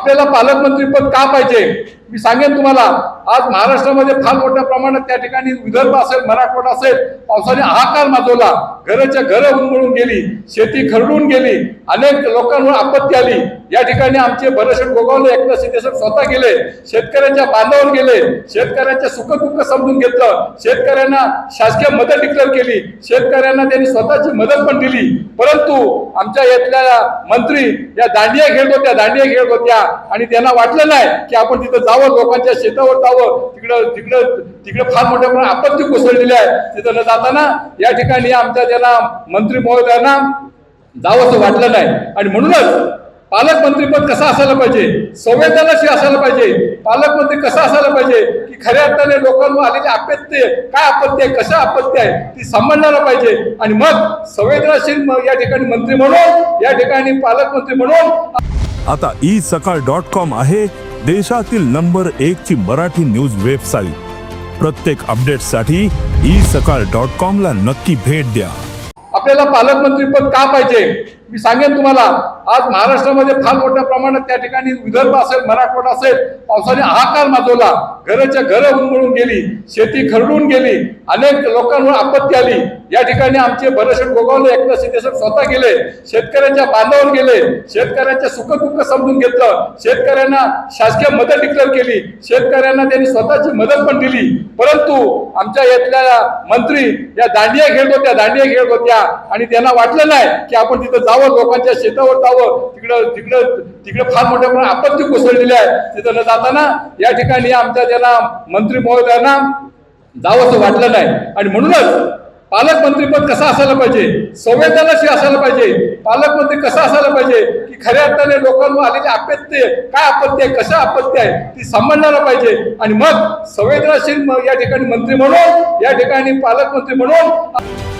आपल्याला पालकमंत्री पद का पाहिजे? मी सांगेन तुम्हाला. आज महाराष्ट्रामध्ये फार मोठ्या प्रमाणात त्या ठिकाणी विदर्भ असेल मराठवाडा असेल पावसाने हाकार माजवला. घराच्या घरं उन्मळून गेली शेती खरडून गेली अनेक लोकांवर आपत्ती आली. या ठिकाणी आमचे बरेचसे गोगावले एकनाथ शिंदे स्वतः गेले शेतकऱ्यांच्या बांधावर गेले शेतकऱ्यांच्या सुखदुःख समजून घेतलं शेतकऱ्यांना शासकीय मदत डिक्लेअर केली शेतकऱ्यांना त्यांनी स्वतःची मदत पण दिली. परंतु आमच्या येथल्या मंत्री या दांडिया खेळत होत्या दांडिया खेळत होत्या. आणि त्यांना वाटलं नाही की आपण तिथं जावं लोकांच्या शेतावर जावं. तिकडं तिकडं तिकडे फार मोठ्या प्रमाणात आपत्ती कोसळलेली आहे. तिथं न जाताना या ठिकाणी आमच्या त्याला मंत्री महोदयांना जावंसं वाटलं नाही. आणि म्हणूनच पालकमंत्रीपद कसं असायला पाहिजे? संवेदनशील असायला पाहिजे. पालकमंत्री कसं असायला पाहिजे? की खऱ्या अर्थाने लोकांवर आलेली आपत्ती काय आपत्ती आहे? कशा आपत्ती आहे? ती सांभाळायला पाहिजे. आणि मग संवेदनशील या ठिकाणी मंत्री म्हणून या ठिकाणी पालकमंत्री म्हणून आता ई सकाळ डॉट कॉम आहे. देशातील नंबर एक ची मराठी न्यूज वेबसाईट. प्रत्येक अपडेटसाठी ई सकाळ डॉट कॉम ला नक्की भेट द्या. आपल्याला पालकमंत्री पद का पाहिजे? मी सांगेन तुम्हाला. आज महाराष्ट्रामध्ये फार मोठ्या प्रमाणात त्या ठिकाणी विदर्भ असेल मराठवाडा असेल पावसाने हाकार माजवला. घराच्या घरं उन्मळून गेली शेती खरडून गेली अनेक लोकांवर आपत्ती आली. या ठिकाणी आमचे बरेचसे गोगावले एकनाथ शिंदे स्वतः गेले शेतकऱ्यांच्या बांधावर गेले शेतकऱ्यांच्या सुखदुःख समजून घेतलं शेतकऱ्यांना शासकीय मदत डिक्लेअर केली शेतकऱ्यांना त्यांनी स्वतःची मदत पण दिली. परंतु आमच्या येथल्या मंत्री या दांडिया खेळत होत्या दांडिया खेळत होत्या. आणि त्यांना वाटलं नाही की आपण तिथं जावं लोकांच्या शेतावर जावं तिकडं तिकडं तिकडे फार मोठ्या प्रमाणात आपत्ती कोसळलेली आहे. तिथं न जाताना या ठिकाणी आमच्या त्यांना मंत्री महोदयांना जावंसं वाटलं नाही. आणि म्हणूनच पालकमंत्रीपद कसं असायला पाहिजे? संवेदनशील असायला पाहिजे. पालकमंत्री कसं असायला पाहिजे? की खऱ्या अर्थाने लोकांवर आलेली आपत्ती काय आपत्ती आहे? कशा आपत्ती आहे? ती सांभाळायला पाहिजे. आणि मग संवेदनशील या ठिकाणी मंत्री म्हणून या ठिकाणी पालकमंत्री म्हणून